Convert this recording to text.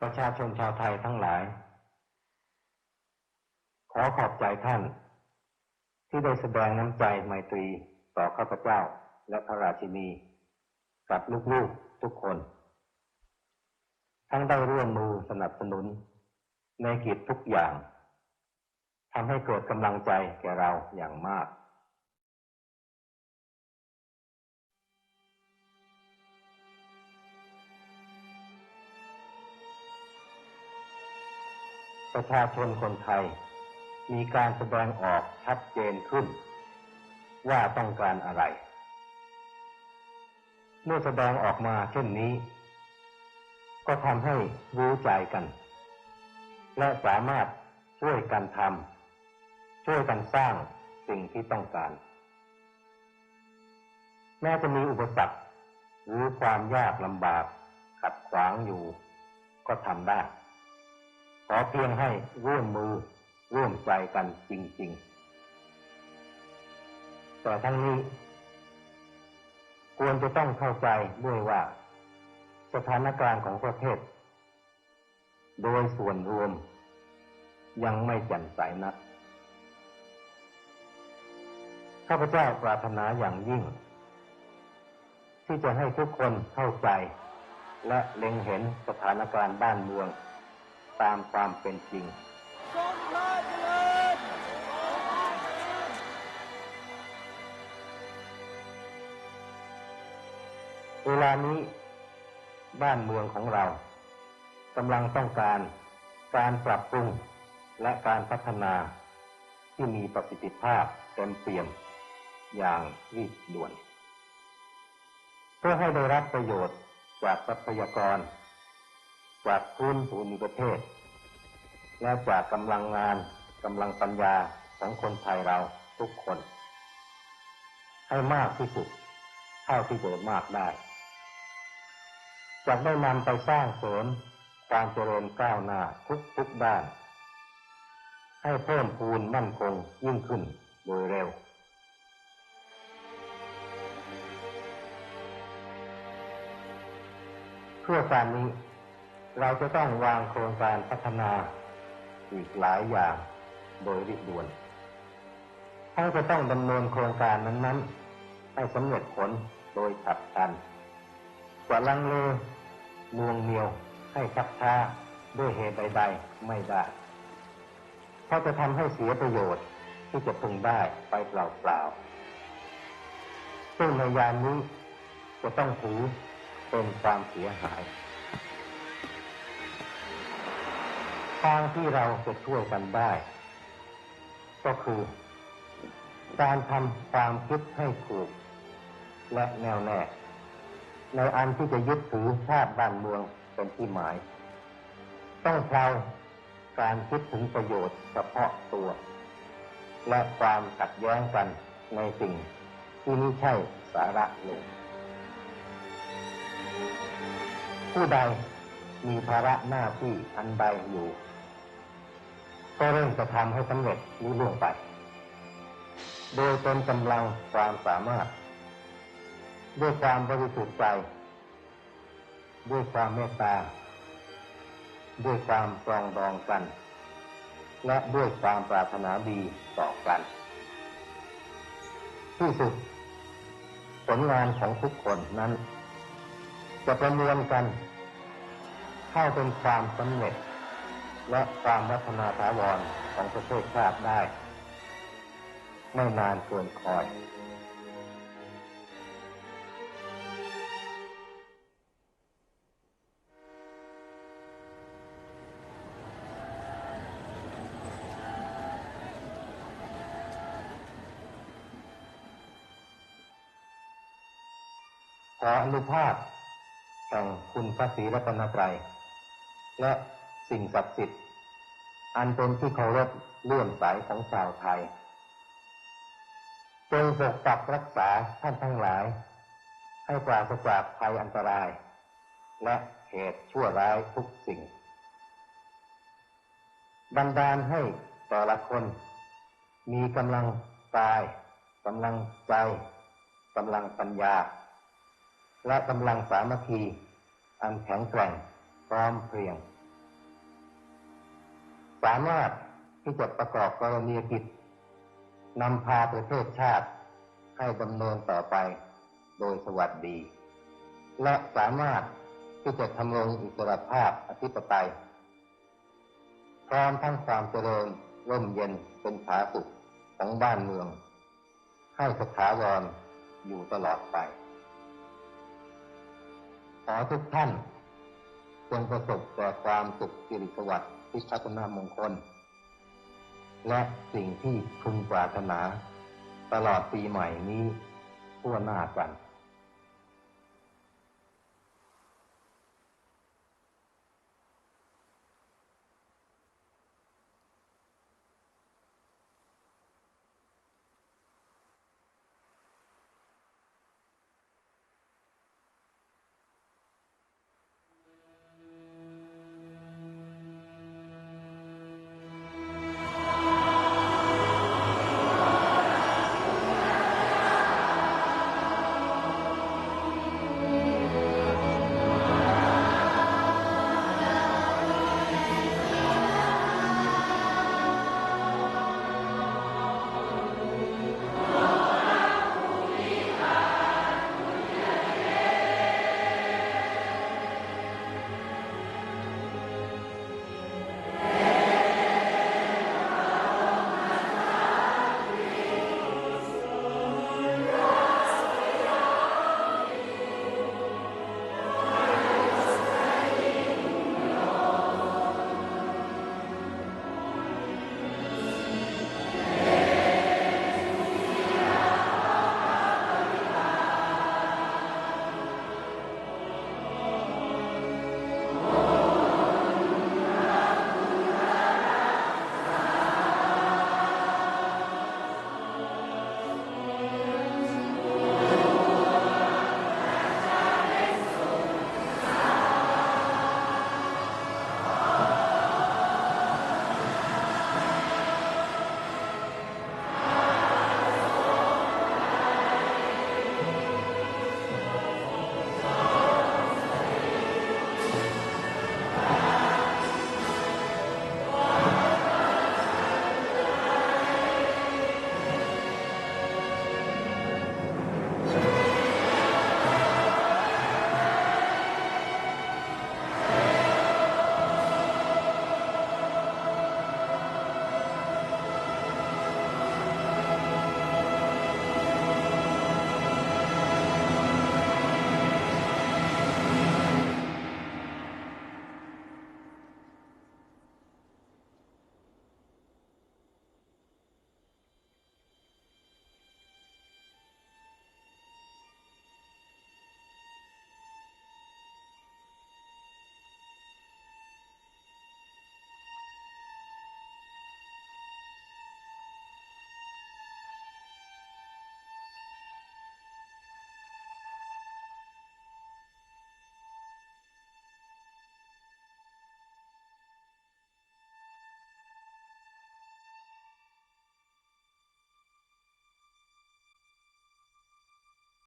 ประชาชนชาวไทยทั้งหลาย ขอขอบใจท่าน ที่ได้แสดงน้ำใจไมตรีต่อข้าพเจ้าและพระราชินีกับลูกๆทุกคน ทั้งได้ร่วมมือสนับสนุน ในกิจทุกอย่างทำให้เกิดกำลังใจแก่เราอย่างมาก ประชาชนคนไทย มีการแสดงออกชัดเจนขึ้น ว่าต้องการอะไร เมื่อแสดงออกมาเช่นนี้ ก็ทำให้รู้ใจกัน และสามารถช่วยกันทำช่วยกันสร้างสิ่งที่ต้องการ แม้จะมีอุปสรรคหรือความยากลำบากขัดขวางอยู่ ก็ทำได้ ขอเพียงให้ร่วมมือร่วมใจกันจริง ๆ แต่ทั้งนี้ ควรจะต้องเข้าใจด้วยว่า สถานการณ์ของประเทศ โดยส่วนรวม ยังไม่แจ่มใสนักข้าพเจ้าปรารถนาอย่างยิ่ง ที่จะให้ทุกคนเข้าใจ และเล็งเห็นสถานการณ์บ้านเมือง ตามความเป็นจริงเจริญเวลานี้บ้านเมืองของเรากำลังต้องการการปรับปรุงและการพัฒนาที่มีประสิทธิภาพเต็มเปี่ยมอย่างรีบด่วน เพื่อให้ได้รับประโยชน์จากทรัพยากร จากพื้นภูมิประเทศ และจากกำลังงานกำลังปัญญาของคนไทยเราทุกคน ให้มากที่สุดเท่าที่จะมากได้จะได้นำไปสร้างเสริมความเจริญก้าวหน้าทุกทุกด้าน ให้เพิ่มพูนมั่นคงยิ่งขึ้นโดยเร็วเพื่อการนี้ เราจะต้องวางโครงการพัฒนาอีกหลายอย่างโดยรีบด่วนทั้งจะต้องดำเนินโครงการนั้นๆ ให้สำเร็จผลโดยฉับพลัน กว่าลังเลนวงเหนียวให้ชักช้าด้วยเหตุใดๆไม่ได้ เพราะจะทำให้เสียประโยชน์ที่จะพึงได้ไปเปล่าๆซึ่งในยามนี้จะต้องถือเป็นความเสียหาย ทางที่เราจะช่วยกันได้ ก็คือ การทำความคิดให้ถูก และแน่วแน่ ในอันที่จะยึดถือชาติบ้านเมืองเป็นที่หมาย ต้องเพลาการคิดถึงประโยชน์เฉพาะตัว และความขัดแย้งกันในสิ่งที่ไม่ใช่สาระเลยผู้ใดมีภาระหน้าที่อันใดอยู่ ก็เร่งจะทำให้สำเร็จรุ่ล่วงไป โดยเป็นกำลังความสามารถ ด้วยความบริสุทธิ์ใจ ด้วยความเมตตา ด้วยความปรองดองกัน และด้วยความปรารถนาดีต่อกัน ที่สุด ผลงานของทุกคนนั้น จะประมวลกัน เข้าเป็นความสำเร็จ และความพัฒนาถาวรของประเทศชาติได้ ไม่นานเกินคอยขออนุภาพแห่งคุณพระศรีรัตนตรัยและสิ่งศักดิ์สิทธิ์ อันเป็นที่เคารพเลื่อมใสของชาวไทย จงปกปักรักษาท่านทั้งหลาย ให้ปราศจากภัยอันตราย และเหตุชั่วร้ายทุกสิ่ง บันดาลให้แต่ละคน มีกำลังกายกำลังใจกำลังปัญญา และกำลังสามัคคี อันแข็งแกร่งพร้อมเพรียง สามารถที่จะประกอบกรณีกิจนำพาประเทศชาติให้ดำเนินต่อไปโดยสวัสดี และสามารถที่จะทำรงอิสรภาพอธิปไตยพร้อมทั้งความเจริญร่มเย็นเป็นผาสุขของบ้านเมือง ให้สถาวรอยู่ตลอดไป ขอทุกท่านจงประสบแต่ความสุขสิริสวัสดิ์ พิชัชนามงคล และสิ่งที่พึงปรารถนา ตลอดปีใหม่นี้ทั่วหน้ากัน